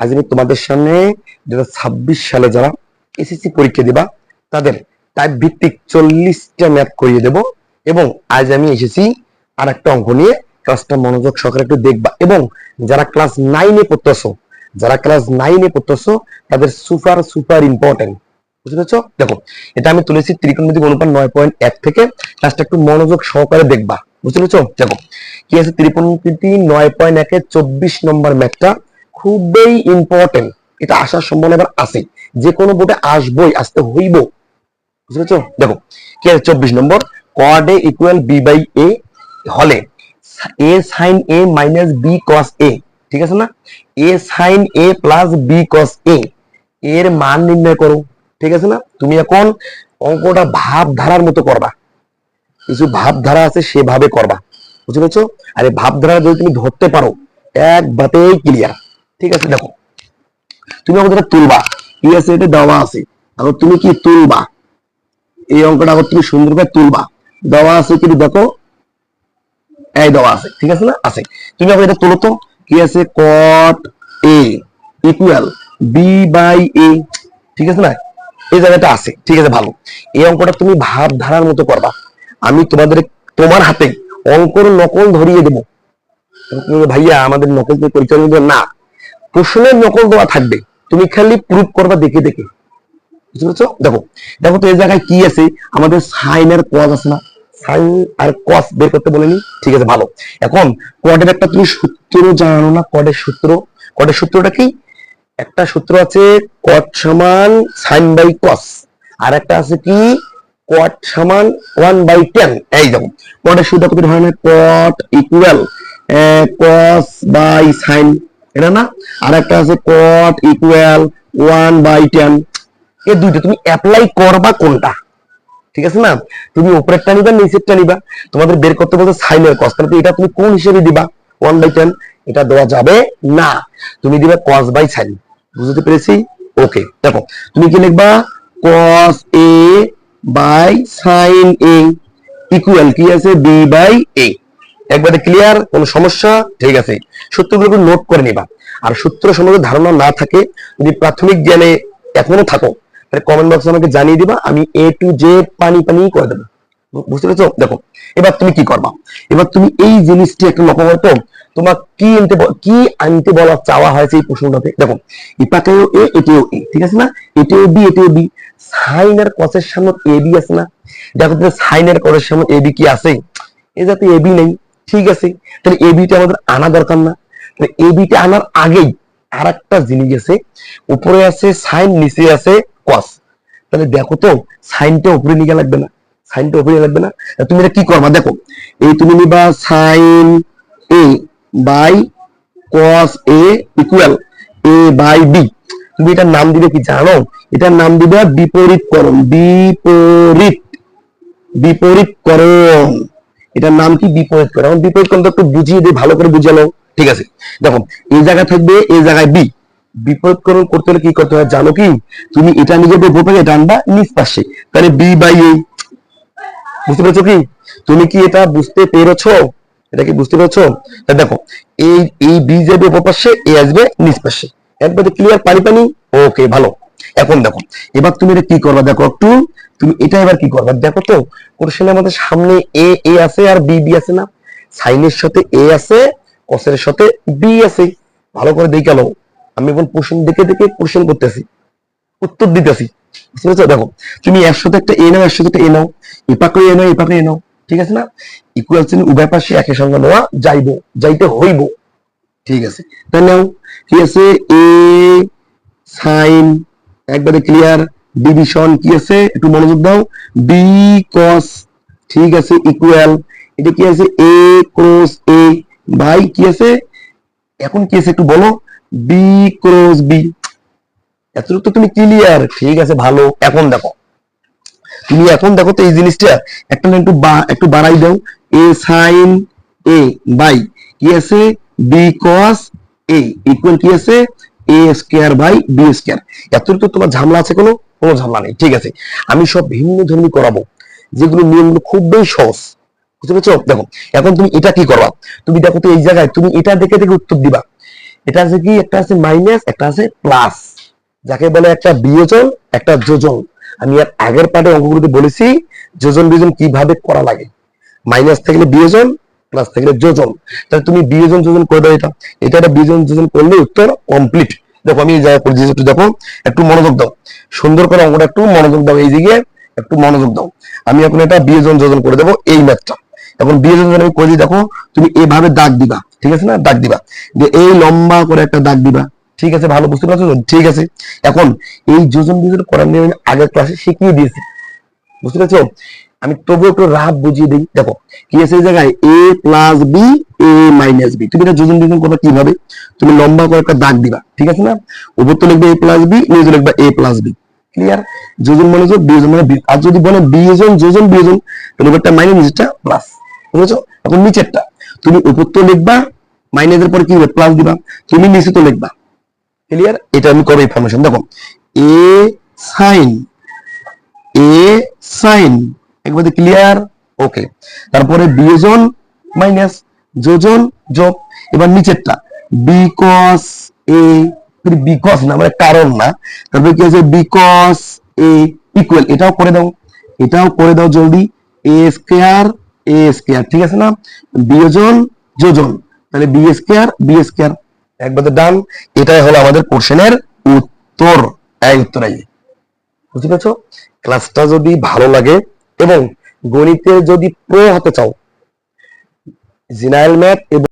আজ আমি তোমাদের সামনে দু ছাব্বিশ সালে যারা এসএসসি পরীক্ষা দিবা, তাদের টাইপ ভিত্তিক চল্লিশটা ম্যাথ করিয়ে দেব এবং আজ আমি এসেছি আর একটা অঙ্ক নিয়ে। ক্লাসটা মনোযোগ সহকারে একটু দেখবা এবং যারা ক্লাস নাইনে পড়তেছো, যারা ক্লাস নাইনে পড়তেছো, তাদের সুপার সুপার ইম্পর্টেন্ট বুঝতে পেরেছ? দেখো, এটা আমি তুলেছি ত্রিকোণমিতিক অনুপাত নয় পয়েন্ট এক থেকে। ক্লাসটা একটু মনোযোগ সহকারে দেখবা। বুঝতে পেরেছ? দেখো, কি আছে? ত্রিকোণমিতি নয় পয়েন্ট একের চব্বিশ নম্বর ম্যাথটা খুবই ইম্পর্টেন্ট এটা আসার সম্ভাবনা এবার আছে। যে কোনো বোর্ডে আসবই, আসতে হইব। বুঝতে পেরেছ? দেখো, কি চব্বিশ number. Cot A equal B by A হলে A sine A minus B cos A ঠিক আছে না? A sine A plus B cos A এর মান নির্ণয় করো, ঠিক আছে না? তুমি এখন অঙ্কটা ভাবধারার মতো করবা। কিছু ভাবধারা আছে, সেভাবে করবা। বুঝতে পেরেছ? আর এই ভাবধারা যদি তুমি ধরতে পারো, এক বাতেই ক্লিয়ার ঠিক আছে, দেখো। তুমি আমাদের তুলবা কি আছে এটা দেওয়া আছে এখন তুমি কি তুলবা? এই অঙ্কটা আবার তুমি সুন্দর করে তুলবা। দেওয়া আছে কি দেখো? এই দেওয়া আছে, ঠিক আছে না? আছে। তুমি আবার এটা তোলো তো, কি আছে? Cot A equal B by A ঠিক আছে না? এই জায়গাটা আছে, ঠিক আছে, ভালো। এই অঙ্কটা তুমি ভাবধারার মতো করবা। আমি তোমাদের, তোমার হাতে অঙ্কর নকল ধরিয়ে দেবো। ভাইয়া, আমাদের নকল পরীক্ষা না। প্রশ্নের নকল দেওয়া থাকবে। তুমি খালি প্রুফ করবা দেখে দেখে। বুঝতে পেরেছ? দেখো দেখো তো এই জায়গায় কি আছে? আমাদের সাইন আর কজ আছে না? সাইন আর কস বের করতে বলেনি। ঠিক আছে, ভালো। এখন কডের একটা তুমি সূত্র জানো না? কডের সূত্র? কডের সূত্রটা কি? একটা সূত্র আছে কট সমান সাইন বাই কস আর একটা আছে কি? কট সমান ওয়ান বাই টেন এই দেখো কটের সূত্র কত ধরনের? Cot equal cos by sine এটা না? আর একটা আছে cot equal one by tan এই দুইটা তুমি অ্যাপ্লাই করবা কোনটা? ঠিক আছে না? তুমি উপরেরটা নিবা, নিচেরটা নিবা। তোমাদের বের করতে বলতে সাইনের কস তাহলে এটা তুমি কোন হিসেবে দিবা? ওয়ান বাই টেন এটা দেওয়া যাবে না। তুমি দিবা কস বাই সাইন বুঝতে পেরেছি? ওকে দেখো, তুমি কি লিখবা? Cos A by sine A equal কি আছে? বি বাই এ একবারে ক্লিয়ার কোন সমস্যা, ঠিক আছে। সূত্রগুলো নোট করে নিবা। আর সূত্র সম্বন্ধে ধারণা না থাকে, যদি প্রাথমিক জ্ঞানে এখনও থাকো, তাহলে কমেন্ট বক্সে আমাকে জানিয়ে দিবা, আমি এ টু জে পানি পানি করে দেবো। বুঝতে পেরেছ? দেখো, এবার তুমি কি করবা? এবার তুমি এই জিনিসটি একটু লক্ষ্য করো তো, তোমার কি আনতে কি আনতে বলা চাওয়া হয়েছে এই প্রশ্নটাতে? দেখো ইপাকেও এ এটিও এ ঠিক আছে না? এটিও বি এটিও বি সাইন আর কসের সামনে এ বি আছে না? দেখো সাইন আর কসের সামনে এ বি কি আছে? এ যাতে এ বি নেই। ঠিক আছে? তাহলে এ বিটা আমাদের আনা দরকার না। তাহলে এ বিটা আনার আগেই আর একটা জিনিস আছে। উপরে আছে সাইন, নিচে আছে কস তাহলে দেখো তো, সাইনটা উপরে নিয়ে লাগবে না। সাইনটা উপরে লাগবে না। তুমি এটা কি করবা? দেখো, এই তুমি নিবা sine A by cos A equal A by B তুমি এটার নাম দিবে কি জানো? এটার নাম দিবে বিপরীতকরণ, বিপরীত। বিপরীতকরণ। এটার নাম কি বিপরীতকরণ এখন বিপরীতকরণ তো একটু বুঝিয়ে দিই ভালো করে বুঝালো ঠিক আছে? দেখো, এই জায়গা থাকবে এই জায়গায় বি। বিপরীতকরণ করতে হলে কি করতে হয় জানো কি? তুমি এটা নিজের উপর পাশে এটা আনবা নিচ পাশে। তাহলে বি বাই এ। বুঝতে পেরেছ কি? তুমি কি এটা বুঝতে পেরেছ? এটা কি বুঝতে পেরেছ? দেখো, এই এই বি যাবে উপর পাশে, এ আসবে নিচ পাশে। একবারে ক্লিয়ার পানি পানি ওকে ভালো। এখন দেখো, এবার তুমি এটা কি করবা? দেখো, একটু তুমি এটা এবার কি করবা? দেখো তো কোশ্চেনে আমাদের সামনে এ এ আছে আর বি বি আছে না? সাইনের সাথে এ আছে কসের সাথে বি আছে। ভালো করে দেখে আমি এখন কোশ্চেন দেখে দেখে কোশ্চেন করতেছি। উত্তর দিতেছি। বুঝতে? দেখো, তুমি এর সাথে একটা এ নাও এর সাথে একটা এ নাও। এপাকে এ নাও, এপাকে এ নাও। ঠিক আছে না? ইকুয়াল চিহ্ন উভয় পাশে একই সঙ্গে নেওয়া যাইবো, যাইতে হইব। ঠিক আছে? তাই নাও, ঠিক আছে? এ সাইন একবারে ক্লিয়ার ডিভিশন কি আছে? একটু মনোযোগ দাও। বি কস ঠিক আছে ইকুয়াল এটা কি আছে? এ ক্রস এ বাই কি আছে? এখন কি আছে একটু বলো। বি ক্রস বি এতটুকু তো তুমি ক্লিয়ার ঠিক আছে, ভালো। এখন দেখো। তুমি এখন দেখো তো এই জিনিসটা। একটা একটু একটু বাড়াই দাও। এ সাইন এ বাই কি আছে? বি কস এ ইকুয়াল কি আছে? A square by B square এতটুকু তোমার ঝামেলা আছে কোনো? কোনো ঝামেলা নেই, ঠিক আছে? আমি সব ভিন্ন ধর্মী করাবো, যেগুলো নিয়মগুলো খুবই সহজ, বুঝতে পেরেছ? দেখো, এখন তুমি এটা কি করবা? তুমি দেখো তো এই জায়গায় তুমি এটা দেখে দেখে উত্তর দিবা। এটা আছে কি? একটা আছে মাইনাস একটা আছে প্লাস যাকে বলে একটা বিয়োজন, একটা যোজন। আমি আর আগের পাঠে অঙ্কগুলোতে বলেছি, যোজন বিয়োজন কীভাবে করা লাগে? মাইনাস থাকলে বিয়োজন প্লাস থাকলে যোজন। তাহলে তুমি বিয়োজন যোজন করে দাও এটা। এটা বিয়োজন যোজন করলে উত্তর কমপ্লিট দেখো, আমি জায়গায় করে দিয়েছি, একটু দেখো, একটু মনোযোগ দাও। সুন্দর করে অঙ্কটা একটু মনোযোগ দাও এই দিকে একটু মনোযোগ দাও। আমি এখন এটা বিয়োজন যোজন করে দেবো, এই ম্যাথটা এখন বিয়োজন যোজন আমি করে দিই, দেখো, তুমি এভাবে দাগ দিবা, ঠিক আছে না? দাগ দিবা। যে এই লম্বা করে একটা দাগ দিবা, ঠিক আছে? ভালো বুঝতে পারছ ঠিক আছে। এখন এই যোজন বিয়োজন করার নিয়ে আগের ক্লাসে শিখিয়ে দিয়েছি। বুঝতে পারছ? আমি তবু একটু রাফ বুঝিয়ে দিই। দেখো, কি আছে এই জায়গায়? A plus B A minus B তুমি এটা যোজন বিয়োজন করবে কীভাবে? তুমি লম্বা করে একটা দাগ দিবা, ঠিক আছে না? উপর তো লিখবে এ প্লাস বি নিচে লিখবে এ প্লাস বি ক্লিয়ার যোজন মানে যোগ বিয়োজন মানে আর যদি বলে বিয়োজন যোজন বিয়োজন, তাহলে উপরটা মাইনাস নিচেরটা প্লাস বুঝেছ? এখন নিচেরটা। তুমি উপর তো লিখবা মাইনাসের পরে কি হবে? প্লাস দিবা। তুমি নিচে তো লিখবা। ক্লিয়ার এটা আমি করব ইনফরমেশন দেখো এ সাইন এ সাইন একবার ক্লিয়ার ওকে তারপরে বিয়োজন মাইনাস যোজন যোগ এবার নিচেরটা বিকস এ বিকস না মানে কারণ না। তারপরে কি আছে? বিকস এ ইকুয়াল এটাও করে দাও। এটাও করে দাও জলদি। এ স্কয়ার এ স্কয়ার ঠিক আছে না? বিয়োজন যোজন তাহলে বি স্কয়ার বি স্কয়ার একবার ডান এটাই হলো আমাদের কোশ্চেনের উত্তর। এই উত্তর বুঝতে পেরেছ? ক্লাসটা যদি ভালো লাগে এবং গণিতের যদি প্রো হতে চাও জিনাইল ম্যাথ এবং